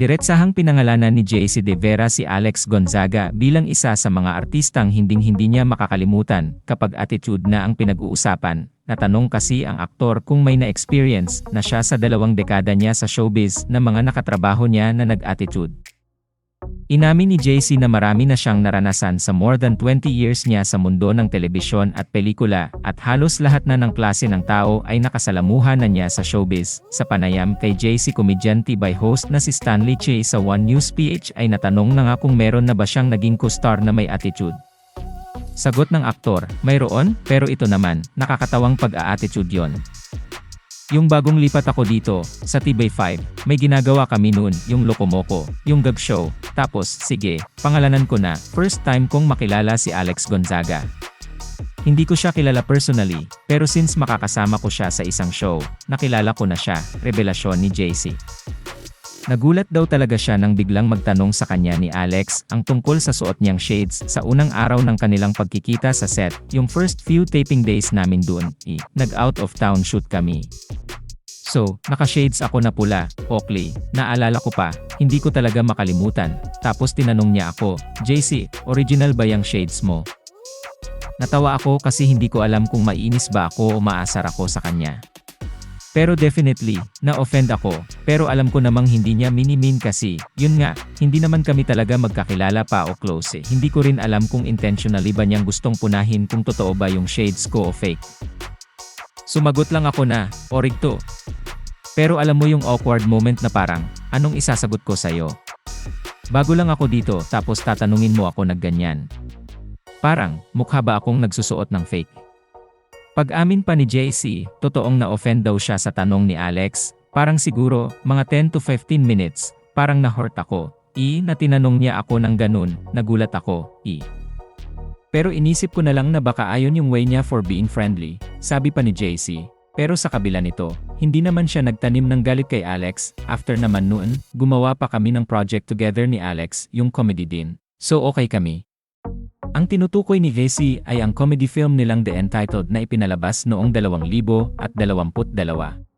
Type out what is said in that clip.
Diretsahang pinangalanan ni JC De Vera si Alex Gonzaga bilang isa sa mga artistang hinding-hindi niya makakalimutan kapag attitude na ang pinag-uusapan. Natanong kasi ang aktor kung may na-experience na siya sa dalawang dekada niya sa showbiz na mga nakatrabaho niya na nag-attitude. Inamin ni JC na marami na siyang naranasan sa more than 20 years niya sa mundo ng telebisyon at pelikula at halos lahat na ng klase ng tao ay nakasalamuhan na niya sa showbiz. Sa panayam kay JC komedyante by host na si Stanley Che sa One News PH ay natanong na nga kung meron na ba siyang naging co-star na may attitude. Sagot ng aktor, mayroon, pero ito naman, nakakatawang pag-a-attitude yon. Yung bagong lipat ako dito, sa Tibay 5, may ginagawa kami noon, yung Lokomoko, yung gag show, tapos, sige, pangalanan ko na, first time kong makilala si Alex Gonzaga. Hindi ko siya kilala personally, pero since makakasama ko siya sa isang show, nakilala ko na siya, revelasyon ni JC. Nagulat daw talaga siya nang biglang magtanong sa kanya ni Alex ang tungkol sa suot niyang shades sa unang araw ng kanilang pagkikita sa set, yung first few taping days namin dun, i, nag-out of town shoot kami. So, naka-shades ako na pula, Oakley, naalala ko pa, hindi ko talaga makalimutan. Tapos tinanong niya ako, JC, original ba yung shades mo? Natawa ako kasi hindi ko alam kung maiinis ba ako o maasar ako sa kanya. Pero definitely, na-offend ako, pero alam ko namang hindi niya minimin kasi, yun nga, hindi naman kami talaga magkakilala pa o close eh. Hindi ko rin alam kung intentionally ba niyang gustong punahin kung totoo ba yung shades ko o fake. Sumagot lang ako na, orig to. Pero alam mo yung awkward moment na parang, anong isasagot ko sa'yo? Bago lang ako dito tapos tatanungin mo ako nagganyan. Parang, mukha ba akong nagsusuot ng fake? Pag-amin pa ni JC, totoong na-offend daw siya sa tanong ni Alex, parang siguro, mga 10 to 15 minutes, parang na-hurt ako. I, na tinanong niya ako ng ganun, nagulat ako, I. Pero inisip ko na lang na baka ayon yung way niya for being friendly, sabi pa ni JC. Pero sa kabila nito, hindi naman siya nagtanim ng galit kay Alex, after naman noon, gumawa pa kami ng project together ni Alex, yung comedy din. So okay kami. Ang tinutukoy ni Vesey ay ang comedy film nilang The Entitled na ipinalabas noong 2022.